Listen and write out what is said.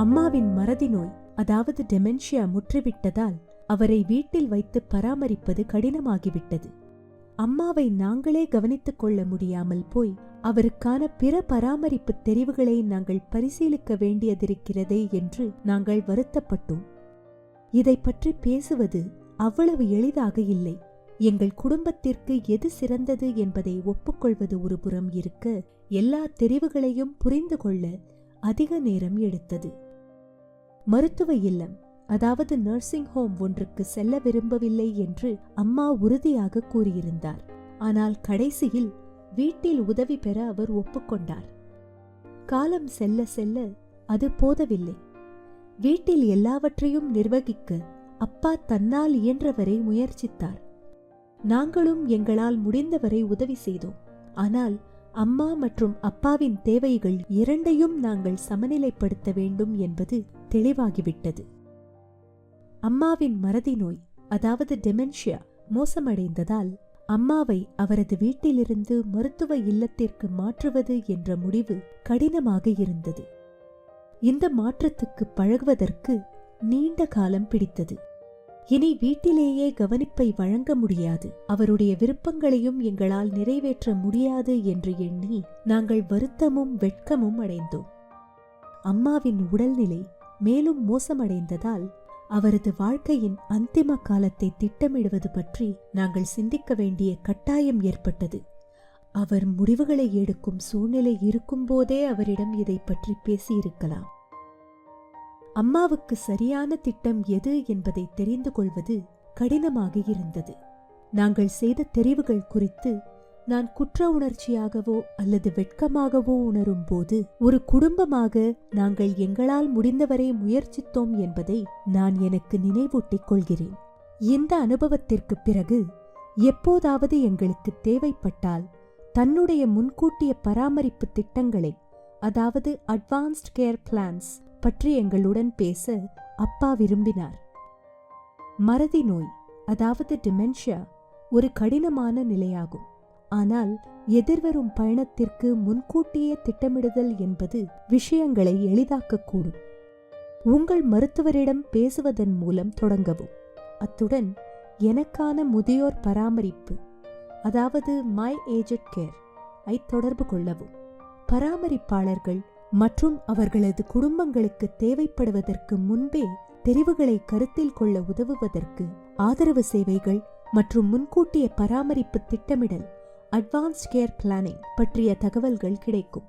அம்மாவின் மறதி நோய் அதாவது டெமென்ஷியா முற்றிவிட்டதால் அவரை வீட்டில் வைத்து பராமரிப்பது கடினமாகிவிட்டது. அம்மாவை நாங்களே கவனித்துக் கொள்ள முடியாமல் போய் அவருக்கான பிற பராமரிப்பு தெரிவுகளை நாங்கள் பரிசீலிக்க வேண்டியதிருக்கிறதே என்று நாங்கள் வருத்தப்பட்டோம். இதை பற்றி பேசுவது அவ்வளவு எளிதாக இல்லை. எங்கள் குடும்பத்திற்கு எது சிறந்தது என்பதை ஒப்புக்கொள்வது ஒரு புறம் இருக்க எல்லா தெரிவுகளையும் புரிந்து கொள்ள அதிக நேரம் எடுத்தது. மருத்துவ இல்லம் அதாவது நர்சிங் ஹோம் ஒன்றுக்கு செல்ல விரும்பவில்லை என்று அம்மா உறுதியாக கூறியிருந்தார். ஆனால் கடைசியில் வீட்டில் உதவி பெற அவர் ஒப்புக்கொண்டார். காலம் செல்ல செல்ல அது போதவில்லை. வீட்டில் எல்லாவற்றையும் நிர்வகிக்க அப்பா தன்னால் இயன்றவரை முயற்சித்தார். நாங்களும் எங்களால் முடிந்தவரை உதவி செய்தோம். ஆனால் அம்மா மற்றும் அப்பாவின் தேவைகள் இரண்டையும் நாங்கள் சமநிலைப்படுத்த வேண்டும் என்பது தெளிவாகிவிட்டது. அம்மாவின் மறதி நோய் அதாவது டெமென்ஷியா மோசமடைந்ததால் அம்மாவை அவரது வீட்டிலிருந்து மருத்துவ இல்லத்திற்கு மாற்றுவது என்ற முடிவு கடினமாக இருந்தது. இந்த மாற்றத்துக்கு பழகுவதற்கு நீண்ட காலம் பிடித்தது. இனி வீட்டிலேயே கவனிப்பை வழங்க முடியாது. அவருடைய விருப்பங்களையும் எங்களால் நிறைவேற்ற முடியாது என்று எண்ணி நாங்கள் வருத்தமும் வெட்கமும் அடைந்தோம். அம்மாவின் உடல்நிலை மேலும் மோசமடைந்ததால் அவரது வாழ்க்கையின் அந்திம காலத்தை திட்டமிடுவது பற்றி நாங்கள் சிந்திக்க வேண்டிய கட்டாயம் ஏற்பட்டது. அவர் முடிவுகளை எடுக்கும் சூழ்நிலை இருக்கும்போதே அவரிடம் இதை பற்றி பேசியிருக்கலாம். அம்மாவுக்கு சரியான திட்டம் எது என்பதை தெரிந்து கொள்வது கடினமாக இருந்தது. நாங்கள் செய்த தெரிவுகள் குறித்து நான் குற்ற உணர்ச்சியாகவோ அல்லது வெட்கமாகவோ உணரும் போது ஒரு குடும்பமாக நாங்கள் எங்களால் முடிந்தவரை முயற்சித்தோம் என்பதை நான் எனக்கு நினைவூட்டிக் கொள்கிறேன். இந்த அனுபவத்திற்கு பிறகு எப்போதாவது எங்களுக்கு தேவைப்பட்டால் தன்னுடைய முன்கூட்டிய பராமரிப்பு திட்டங்களை அதாவது அட்வான்ஸ்ட் கேர் பிளான்ஸ் பற்றி எங்களுடன் பேச அப்பா விரும்பினார். மறதி நோய் அதாவது டிமென்ஷியா ஒரு கடினமான நிலையாகும். ஆனால் எதிர்வரும் பயணத்திற்கு முன்கூட்டியே திட்டமிடுதல் என்பது விஷயங்களை எளிதாக்கக்கூடும். உங்கள் மருத்துவரிடம் பேசுவதன் மூலம் தொடங்கவும். அத்துடன் எனக்கான முதியோர் பராமரிப்பு அதாவது மை ஏஜட் கேர் ஐ தொடர்பு கொள்ளவும். பராமரிப்பாளர்கள் மற்றும் அவர்களது குடும்பங்களுக்கு தேவைப்படுவதற்கு முன்பே தெரிவுகளை கருத்தில் கொள்ள உதவுவதற்கு ஆதரவு சேவைகள் மற்றும் முன்கூட்டிய பராமரிப்பு திட்டமிடல் அட்வான்ஸ்ட் கேர் பிளானிங் பற்றிய தகவல்கள் கிடைக்கும்.